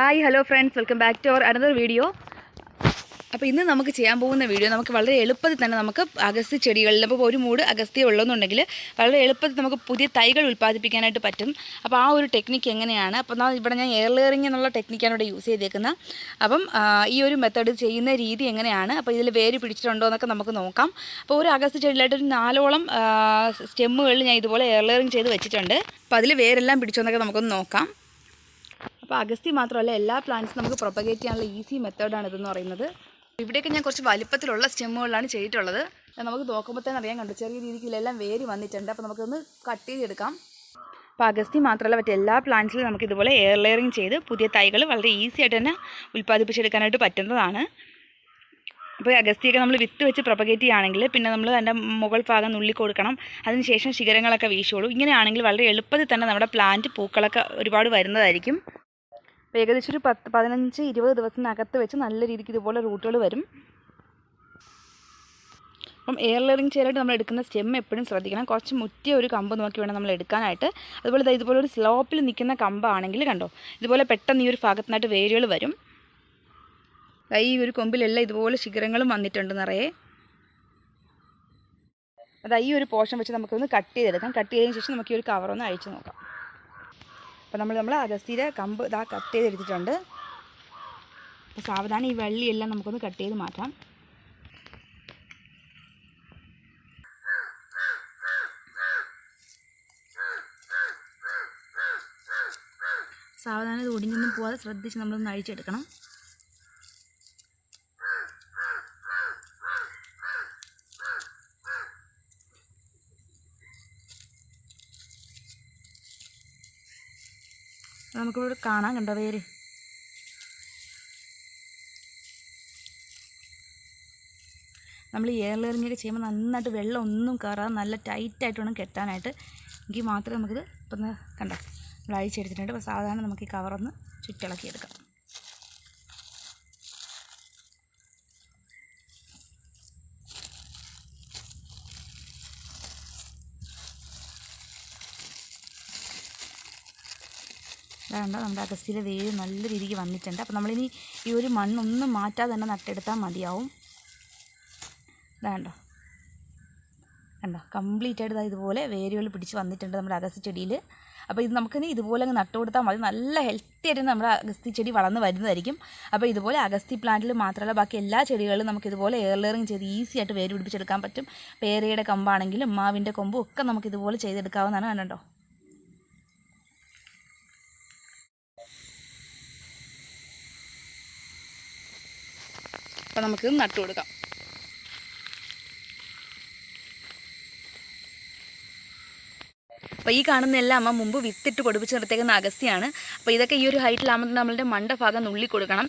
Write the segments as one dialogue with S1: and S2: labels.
S1: Hi hello friends welcome back to our another video അപ്പോൾ ഇന്ന് നമുക്ക് ചെയ്യാൻ പോകുന്ന വീഡിയോ നമുക്ക് വളരെ എളുപ്പത്തിൽ തന്നെ നമുക്ക് അഗസ്ത്യ ചെടികളിൽ അപ്പോൾ ഒരു മൂട് അഗസ്ത്യ ഉള്ളതെന്നുണ്ടെങ്കിൽ വളരെ എളുപ്പത്തിൽ നമുക്ക് പുതിയ തൈകൾ ഉൽപ്പാദിപ്പിക്കാനായിട്ട് പറ്റും. അപ്പോൾ ആ ഒരു ടെക്നിക്ക് എങ്ങനെയാണ്? അപ്പോൾ ഇവിടെ ഞാൻ എയർ എന്നുള്ള ടെക്നിക്കാണ് ഇവിടെ യൂസ് ചെയ്തേക്കുന്നത് അപ്പം ഈ ഒരു മെത്തേഡ് ചെയ്യുന്ന രീതി എങ്ങനെയാണ്? അപ്പോൾ ഇതിൽ വേര് പിടിച്ചിട്ടുണ്ടോ എന്നൊക്കെ നമുക്ക് നോക്കാം. അപ്പോൾ ഒരു അഗസ്ത്യ ചെടിയിലായിട്ട് ഒരു നാലോളം സ്റ്റെമ്മുകളിൽ ഞാൻ ഇതുപോലെ എയർ ചെയ്ത് വെച്ചിട്ടുണ്ട്. അപ്പോൾ അതിൽ വേരെല്ലാം പിടിച്ചോ എന്നൊക്കെ നമുക്കൊന്ന് നോക്കാം. അപ്പോൾ അഗസ്തി മാത്രമല്ല എല്ലാ പ്ലാന്റ്സും നമുക്ക് പ്രൊപ്പഗേറ്റ് ചെയ്യാനുള്ള ഈസി മെത്തേഡാണ് ഇതെന്ന് പറയുന്നത്. ഇവിടെയൊക്കെ ഞാൻ കുറച്ച് വലിപ്പത്തിലുള്ള സ്റ്റെമ്മുകളാണ് ചെയ്തിട്ടുള്ളത്. നമുക്ക് നോക്കുമ്പോൾ തന്നെ അറിയാൻ കണ്ടു? ചെറിയ രീതിയിലെല്ലാം വേര് വന്നിട്ടുണ്ട്. അപ്പോൾ നമുക്കൊന്ന് കട്ട് ചെയ്തെടുക്കാം. അപ്പോൾ അഗസ്തി മാത്രമല്ല മറ്റേ എല്ലാ പ്ലാന്റ്സിലും നമുക്ക് ഇതുപോലെ എയർ ലെയറിങ് ചെയ്ത് പുതിയ തൈകൾ വളരെ ഈസി ആയിട്ട് തന്നെ ഉൽപ്പാദിപ്പിച്ചെടുക്കാനായിട്ട് പറ്റുന്നതാണ്. അപ്പോൾ അഗസ്തിയൊക്കെ നമ്മൾ വിത്ത് വെച്ച് പ്രൊപ്പഗേറ്റ് ചെയ്യുകയാണെങ്കിൽ പിന്നെ നമ്മൾ അതിന്റെ മുകൾ ഭാഗം നുള്ളി കൊടുക്കണം. അതിനുശേഷം ശിഖരങ്ങളൊക്കെ വീശുള്ളൂ ഇങ്ങനെയാണെങ്കിൽ വളരെ എളുപ്പത്തിൽ തന്നെ നമ്മുടെ പ്ലാന്റ് പൂക്കളൊക്കെ ഒരുപാട് വരുന്നതായിരിക്കും. ഏകദേശം ഒരു പത്ത് പതിനഞ്ച് ഇരുപത് ദിവസത്തിനകത്ത് വെച്ച് നല്ല രീതിക്ക് ഇതുപോലെ റൂട്ടുകൾ വരും. അപ്പം എയർ ലെയറിങ് ചെയ്തായിട്ട് നമ്മൾ എടുക്കുന്ന സ്റ്റെം എപ്പോഴും ശ്രദ്ധിക്കണം. കുറച്ച് മുറ്റിയ ഒരു കമ്പ് നോക്കി വേണം നമ്മൾ എടുക്കാനായിട്ട്. അതുപോലെ ഇതുപോലെ ഒരു സ്ലോപ്പിൽ നിൽക്കുന്ന കമ്പാണെങ്കിൽ കണ്ടോ? ഇതുപോലെ പെട്ടെന്ന് ഈ ഒരു ഭാഗത്തുനിന്നായിട്ട് വേരുകൾ വരും. ഈ ഒരു കൊമ്പിലെല്ലാം ഇതുപോലെ ശിഖരങ്ങളും വന്നിട്ടുണ്ട് നിറയെ. അതാ ഈ ഒരു പോർഷൻ വെച്ച് നമുക്കൊന്ന് കട്ട് ചെയ്തെടുക്കാം. കട്ട് ചെയ്തതിന് ശേഷം നമുക്ക് ഈ ഒരു കവറൊന്ന് അഴിച്ചു നോക്കാം. അപ്പോൾ നമ്മൾ നമ്മൾ അഗസ്തിയുടെ കമ്പ് ഇതാ കട്ട് ചെയ്തെടുത്തിട്ടുണ്ട്. അപ്പോൾ സാവധാനം ഈ വെള്ളിയെല്ലാം നമുക്കൊന്ന് കട്ട് ചെയ്ത് മാറ്റാം. സാവധാനം ഇത് ഒടിഞ്ഞൊന്നും പോവാതെ ശ്രദ്ധിച്ച് നമ്മളൊന്ന് അഴിച്ചെടുക്കണം. നമുക്കിവിടെ കാണാൻ കണ്ടോ വേര്? നമ്മൾ ലെയറിങ്ങൊക്കെ ചെയ്യുമ്പോൾ നന്നായിട്ട് വെള്ളം ഒന്നും കയറാതെ നല്ല ടൈറ്റായിട്ട് വേണം കെട്ടാനായിട്ട്. എങ്കിൽ മാത്രമേ നമുക്കിത് ഇപ്പം കണ്ടോ? നമ്മൾ അഴിച്ചെടുത്തിട്ടുണ്ട് അപ്പോൾ സാധാരണ നമുക്ക് ഈ കവറൊന്ന് ചുറ്റിളക്കി വേണ്ട നമ്മുടെ അഗസ്തിയിലെ വേര് നല്ല രീതിക്ക് വന്നിട്ടുണ്ട്. അപ്പോൾ നമ്മളിനി ഈ ഒരു മണ്ണൊന്നും മാറ്റാതെ തന്നെ നട്ടെടുത്താൽ മതിയാവും. ഇതാണ്ടോ കണ്ടോ കംപ്ലീറ്റ് ആയിട്ട് ഇതുപോലെ വേരുകൾ പിടിച്ച് വന്നിട്ടുണ്ട് നമ്മുടെ അഗസ്തി ചെടിയിൽ അപ്പോൾ ഇത് നമുക്കിനി ഇതുപോലെ അങ്ങ് നട്ടു കൊടുത്താൽ മതി. നല്ല ഹെൽത്തി ആയിട്ട് നമ്മുടെ അഗസ്തി ചെടി വളർന്ന് വരുന്നതായിരിക്കും. അപ്പോൾ ഇതുപോലെ അഗസ്തി പ്ലാന്റിൽ മാത്രമല്ല ബാക്കി എല്ലാ ചെടികളിലും നമുക്ക് ഇതുപോലെ എയർ ലെയറിങ് ചെയ്ത് ഈസി ആയിട്ട് വേര് പിടിപ്പിച്ചെടുക്കാൻ പറ്റും. പേരയുടെ കമ്പാണെങ്കിലും മാവിന്റെ കൊമ്പും ഒക്കെ നമുക്ക് ഇതുപോലെ ചെയ്തെടുക്കാവുന്നതാണ്. കണ്ടോ അപ്പോൾ നമുക്ക് നട്ടു കൊടുക്കാം. അപ്പോൾ ഈ കാണുന്ന എല്ലാം അമ്മ മുമ്പ് വിത്തിട്ട് പൊടിപ്പിച്ച് നിർത്തേക്കുന്ന അഗസ്തിയാണ് അപ്പോൾ ഇതൊക്കെ ഈ ഒരു ഹൈറ്റിലാകുമ്പോൾ നമ്മളുടെ മണ്ട ഭാഗം നുള്ളി കൊടുക്കണം.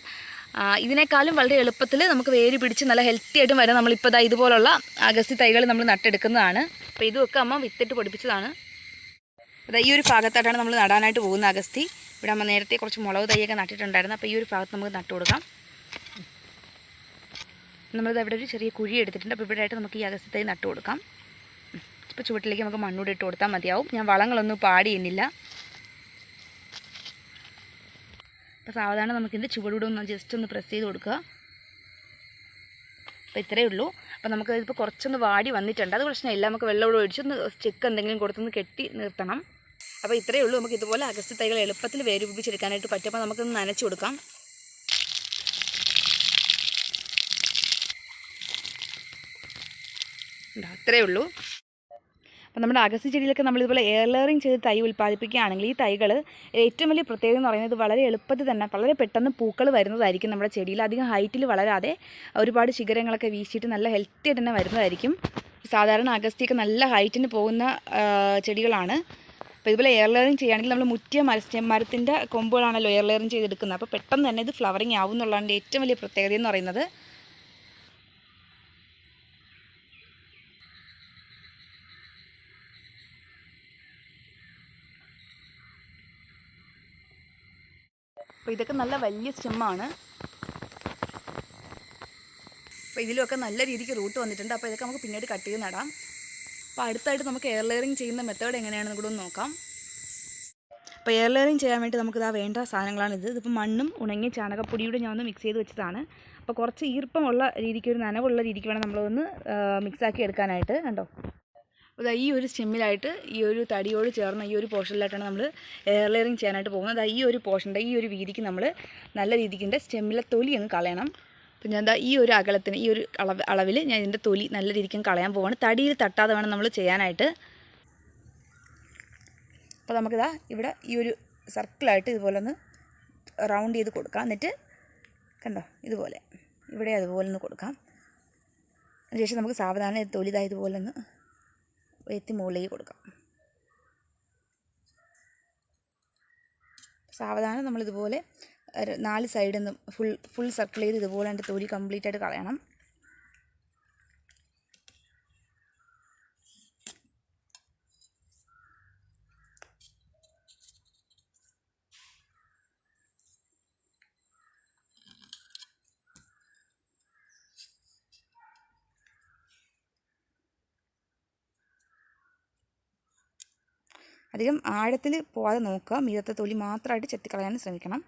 S1: ഇതിനേക്കാളും വളരെ എളുപ്പത്തിൽ നമുക്ക് വേര് പിടിച്ച് നല്ല ഹെൽത്തി ആയിട്ടും വരാം നമ്മളിപ്പോൾ ഇതാ ഇതുപോലുള്ള അഗസ്തി തൈകൾ നമ്മൾ നട്ടെടുക്കുന്നതാണ്. അപ്പോൾ ഇതുമൊക്കെ അമ്മ വിത്തിട്ട് പൊടിപ്പിച്ചതാണ്. അതാ ഈ ഒരു ഭാഗത്തായിട്ടാണ് നമ്മൾ നടാനായിട്ട് പോകുന്ന അഗസ്തി ഇവിടെ അമ്മ നേരത്തെ കുറച്ച് മുളക് തൈയൊക്കെ നട്ടിട്ടുണ്ടായിരുന്നു. അപ്പോൾ ഈ ഒരു ഭാഗത്ത് നമുക്ക് നട്ടു കൊടുക്കാം. നമ്മളിത് അവിടെ ഒരു ചെറിയ കുഴി എടുത്തിട്ടുണ്ട്. അപ്പോൾ ഇവിടെ ആയിട്ട് നമുക്ക് ഈ അഗസ്തി തൈ നട്ടു കൊടുക്കാം. ഇപ്പോൾ ചുവട്ടിലേക്ക് നമുക്ക് മണ്ണൂടി ഇട്ട് കൊടുത്താൽ മതിയാവും. ഞാൻ വളങ്ങളൊന്നും പാടി ചെയ്യുന്നില്ല അപ്പോൾ സാവധാനം നമുക്കിത് ചുവടൂടെ ഒന്ന് ജസ്റ്റ് ഒന്ന് പ്രസ് ചെയ്ത് കൊടുക്കുക. അപ്പോൾ ഇത്രയേ ഉള്ളൂ. അപ്പോൾ നമുക്ക് ഇതിപ്പോൾ കുറച്ചൊന്ന് വാടി വന്നിട്ടുണ്ട്. അത് പ്രശ്നമില്ല. നമുക്ക് വെള്ളം ഒഴിച്ചൊന്ന് ചെക്ക് എന്തെങ്കിലും കൊടുത്തൊന്ന് കെട്ടി നിർത്തണം. അപ്പോൾ ഇത്രയേ ഉള്ളൂ. നമുക്ക് ഇതുപോലെ അഗസ്തി തൈകൾ എളുപ്പത്തിൽ വേരൂപിപ്പിച്ചെടുക്കാനായിട്ട് പറ്റും. അപ്പോൾ നമുക്കൊന്ന് നനച്ചു കൊടുക്കാം ഉണ്ടോ? അത്രയേ ഉള്ളൂ. അപ്പോൾ നമ്മുടെ അഗസ്ത്യ ചെടിയിലൊക്കെ നമ്മളിതുപോലെ ഇതുപോലെ എയർ ലെയറിങ് ചെയ്ത് തൈ ഉൽപ്പാദിപ്പിക്കുകയാണെങ്കിൽ ഈ തൈകൾ ഏറ്റവും വലിയ പ്രത്യേകത എന്ന് പറയുന്നത് വളരെ എളുപ്പത്തിൽ തന്നെ വളരെ പെട്ടെന്ന് പൂക്കൾ വരുന്നതായിരിക്കും നമ്മുടെ ചെടിയിൽ. അധികം ഹൈറ്റിൽ വളരാതെ ഒരുപാട് ശിഖരങ്ങളൊക്കെ വീശിയിട്ട് നല്ല ഹെൽത്തി ആയിട്ട് തന്നെ വരുന്നതായിരിക്കും. സാധാരണ അഗസ്തിയൊക്കെ നല്ല ഹൈറ്റിന് പോകുന്ന ചെടികളാണ്. അപ്പോൾ ഇതുപോലെ എയർലെയറിങ് ചെയ്യുകയാണെങ്കിൽ നമ്മൾ മുറ്റിയ മര മരത്തിന്റെ കൊമ്പുകളാണല്ലോ എയർലെയറിങ് ചെയ്തെടുക്കുന്നത്. അപ്പോൾ പെട്ടെന്ന് തന്നെ ഇത് ഫ്ലവറിങ് ആവും എന്നുള്ളതാണ് ഏറ്റവും വലിയ പ്രത്യേകത എന്ന് പറയുന്നത്. അപ്പോൾ ഇതൊക്കെ നല്ല വലിയ സ്റ്റെമ്മാണ് അപ്പോൾ ഇതിലുമൊക്കെ നല്ല രീതിക്ക് റൂട്ട് വന്നിട്ടുണ്ട്. അപ്പോൾ ഇതൊക്കെ നമുക്ക് പിന്നീട് കട്ട് ചെയ്ത് നടാം. അപ്പോൾ അടുത്തായിട്ട് നമുക്ക് എയർ ലെയറിങ് ചെയ്യുന്ന മെത്തേഡ് എങ്ങനെയാണെന്ന് കൂടെ ഒന്ന് നോക്കാം. അപ്പോൾ എയർ ലെയറിങ് ചെയ്യാൻ വേണ്ടി നമുക്ക് ഇതാ വേണ്ട സാധനങ്ങളാണ് ഇത്. ഇതിപ്പോൾ മണ്ണും ഉണങ്ങിയ ചാണകപ്പൊടിയുടെ ഞാൻ ഒന്ന് മിക്സ് ചെയ്ത് വെച്ചതാണ്. അപ്പോൾ കുറച്ച് ഈർപ്പമുള്ള രീതിക്ക് ഒരു നനവുള്ള രീതിക്ക് വേണം നമ്മളൊന്ന് മിക്സാക്കി എടുക്കാനായിട്ട്. കണ്ടോ? ദാ ഈ ഒരു സ്റ്റെമ്മിലായിട്ട് ഈ ഒരു തടിയോട് ചേർന്ന ഈ ഒരു പോർഷനിലായിട്ടാണ് നമ്മൾ എയർ ലെയറിങ് ചെയ്യാനായിട്ട് പോകുന്നത്. അതാ ഈ ഒരു പോർഷന്റെ ഈ ഒരു വീതിക്ക് നമ്മൾ നല്ല രീതിക്കിന്റെ സ്റ്റെമ്മിലെ തൊലി അങ്ങ് കളയണം. അപ്പം ഞാൻ എന്താ ഈ ഒരു അകലത്തിന് ഈ ഒരു അളവ് അളവിൽ ഞാൻ ഇതിന്റെ തൊലി നല്ല രീതിക്ക് കളയാൻ പോവാണ്. തടിയിൽ തട്ടാതെ വേണം നമ്മൾ ചെയ്യാനായിട്ട്. അപ്പോൾ നമുക്കിതാ ഇവിടെ ഈ ഒരു സർക്കിളായിട്ട് ഇതുപോലെ ഒന്ന് റൗണ്ട് ചെയ്ത് കൊടുക്കാം. എന്നിട്ട് കണ്ടോ? ഇതുപോലെ. ഇവിടെ അതുപോലെ ഒന്ന് കൊടുക്കാം. അതിനുശേഷം നമുക്ക് സാവധാനം തൊലിതായതുപോലെ ഒന്ന് എത്തി മുകളിലേക്ക് കൊടുക്കാം. സാവധാനം നമ്മളിതുപോലെ നാല് സൈഡിൽ നിന്ന് ഫുൾ ഫുൾ സർക്കിൾ ചെയ്ത് ഇതുപോലെ തന്നെ തൊലി കംപ്ലീറ്റ് ആയിട്ട് കളയണം. അധികം ആഴത്തിൽ പോകാതെ നോക്കുക. മീതത്തെ തൊലി മാത്രമായിട്ട് ചെത്തിക്കളയാൻ ശ്രമിക്കണം.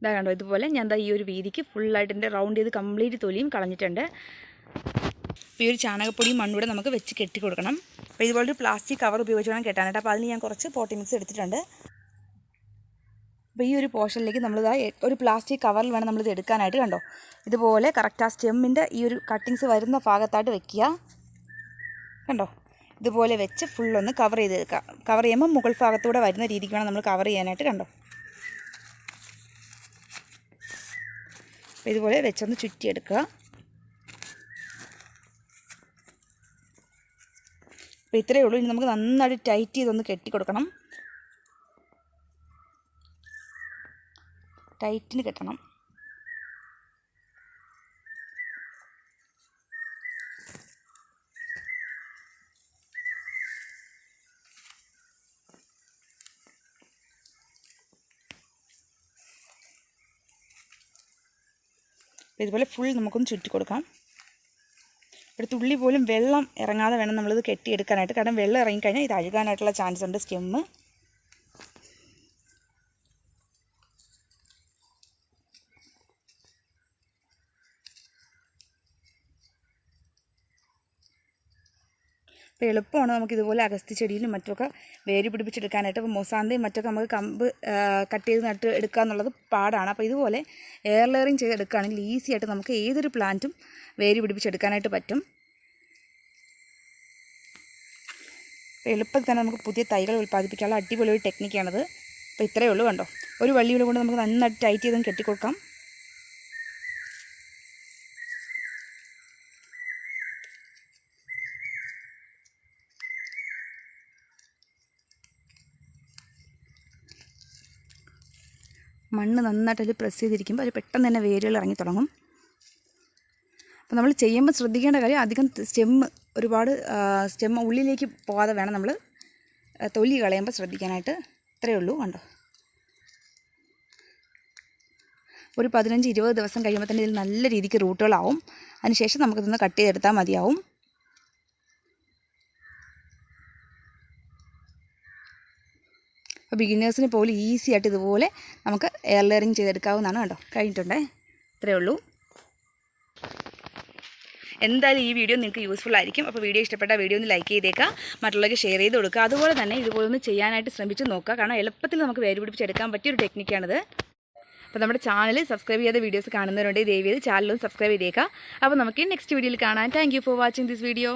S1: ഇതാ കണ്ടോ ഇതുപോലെ ഞാൻ ദാ ഈ ഒരു വീതിക്ക് ഫുള്ളായിട്ട് എന്റെ റൗണ്ട് ചെയ്ത് കംപ്ലീറ്റ് തൊലിയും കളഞ്ഞിട്ടുണ്ട്. ഈ ഒരു ചാണകപ്പൊടിയും മണ്ണൂടെ നമുക്ക് വെച്ച് കെട്ടി കൊടുക്കണം അപ്പോൾ ഇതുപോലൊരു പ്ലാസ്റ്റിക് കവർ ഉപയോഗിച്ച് വേണം കെട്ടാൻ കേട്ടോ അപ്പോൾ അതിന് ഞാൻ കുറച്ച് പോട്ടി മിക്സ് എടുത്തിട്ടുണ്ട്. അപ്പോൾ ഈ ഒരു പോർഷനിലേക്ക് നമ്മളിതാ ഒരു പ്ലാസ്റ്റിക് കവറിൽ വേണം നമ്മളിത് എടുക്കാനായിട്ട് കണ്ടോ? ഇതുപോലെ കറക്റ്റ് ആ സ്റ്റെമ്മിന്റെ ഈ ഒരു കട്ടിങ്സ് വരുന്ന ഭാഗത്തായിട്ട് വെക്കുക. കണ്ടോ? ഇതുപോലെ വെച്ച് ഫുള്ളൊന്ന് കവർ ചെയ്ത് എടുക്കുക. കവർ ചെയ്യുമ്പോൾ മുകൾ ഭാഗത്തൂടെ വരുന്ന രീതിക്ക് വേണം നമ്മൾ കവർ ചെയ്യാനായിട്ട് കണ്ടോ? അപ്പോൾ ഇതുപോലെ വെച്ചൊന്ന് ചുറ്റിയെടുക്കുക. അപ്പോൾ ഇത്രയേ ഉള്ളൂ. ഇനി നമുക്ക് നന്നായിട്ട് ടൈറ്റ് ചെയ്തൊന്ന് കെട്ടി കൊടുക്കണം ടൈറ്റിന് കെട്ടണം. ഇതുപോലെ ഫുൾ നമുക്കൊന്ന് ചുറ്റി കൊടുക്കാം ഒരു തുള്ളി പോലും വെള്ളം ഇറങ്ങാതെ വേണം നമ്മളിത് കെട്ടിയെടുക്കാനായിട്ട്. കാരണം വെള്ളം ഇറങ്ങിക്കഴിഞ്ഞാൽ ഇത് അഴുകാനായിട്ടുള്ള ചാൻസ് ഉണ്ട് സ്റ്റെമ്മ് അപ്പോൾ എളുപ്പമാണ് നമുക്ക് ഇതുപോലെ അഗസ്തി ചെടിയിലും മറ്റൊക്കെ വേര് പിടിപ്പിച്ചെടുക്കാനായിട്ട്. അപ്പോൾ മൊസാന്തയും മറ്റൊക്കെ നമുക്ക് കമ്പ് കട്ട് ചെയ്ത് നട്ട് എടുക്കുക എന്നുള്ളത് പാടാണ്. അപ്പോൾ ഇതുപോലെ എയർ ലെയറിങ് ചെയ്ത് ചെയ്തെടുക്കുകയാണെങ്കിൽ ഈസി ആയിട്ട് നമുക്ക് ഏതൊരു പ്ലാന്റും വേര് പിടിപ്പിച്ചെടുക്കാനായിട്ട് പറ്റും. എളുപ്പത്തിൽ തന്നെ നമുക്ക് പുതിയ തൈകൾ ഉൽപ്പാദിപ്പിക്കാനുള്ള അടിപൊളി ഒരു ടെക്നിക്കാണത് അപ്പോൾ ഇത്രയേ ഉള്ളൂ കണ്ടോ? ഒരു വള്ളിയുടെ കൊണ്ട് നമുക്ക് നന്നായിട്ട് ടൈറ്റ് ചെയ്തും കെട്ടിക്കൊടുക്കാം. മണ്ണ് നന്നായിട്ട് അതിൽ പ്രസ് ചെയ്തിരിക്കുമ്പോൾ അത് പെട്ടെന്ന് തന്നെ വേരുകൾ ഇറങ്ങി തുടങ്ങും. അപ്പോൾ നമ്മൾ ചെയ്യുമ്പോൾ ശ്രദ്ധിക്കേണ്ട കാര്യം അധികം സ്റ്റെമ്മ് ഒരുപാട് സ്റ്റെമ്മ് ഉള്ളിലേക്ക് പോകാതെ വേണം നമ്മൾ തൊലി കളയുമ്പോൾ ശ്രദ്ധിക്കാനായിട്ട്. ഇത്രയേ ഉള്ളൂ കണ്ടോ? ഒരു പതിനഞ്ച് ഇരുപത് ദിവസം കഴിയുമ്പോൾ തന്നെ ഇതിൽ നല്ല രീതിക്ക് റൂട്ടുകളാവും അതിനുശേഷം നമുക്കിതൊന്ന് കട്ട് ചെയ്തെടുത്താൽ മതിയാവും. അപ്പോൾ ബിഗിനേഴ്സിന് പോലും ഈസി ആയിട്ട് ഇതുപോലെ നമുക്ക് എയർ ലെയറിങ് ചെയ്തെടുക്കാവുന്നതാണ് കേട്ടോ. കഴിഞ്ഞിട്ടുണ്ടേ. ഇത്രയേ ഉള്ളൂ. എന്തായാലും ഈ വീഡിയോ നിങ്ങൾക്ക് യൂസ്ഫുൾ ആയിരിക്കും. അപ്പോൾ വീഡിയോ ഇഷ്ടപ്പെട്ട വീഡിയോ ഒന്ന് ലൈക്ക് ചെയ്തേക്കുക. മറ്റുള്ളവർക്ക് ഷെയർ ചെയ്ത് കൊടുക്കുക. അതുപോലെ തന്നെ ഇതുപോലെ ഒന്ന് ചെയ്യാനായിട്ട് ശ്രമിച്ച് നോക്കുക. കാരണം എളുപ്പത്തിൽ നമുക്ക് വേര് പിടിപ്പിച്ചെടുക്കാൻ പറ്റിയൊരു ടെക്നിക്കാണിത് അപ്പോൾ നമ്മുടെ ചാനൽ സബ്സ്ക്രൈബ് ചെയ്ത വീഡിയോസ് കാണുന്നവരുണ്ട് ദയവ് ചെയ്ത് ചാനലും സബ്സ്ക്രൈബ് ചെയ്തേക്കുക. അപ്പോൾ നമുക്ക് നെക്സ്റ്റ് വീഡിയോയിൽ കാണാം. Thank for watching this video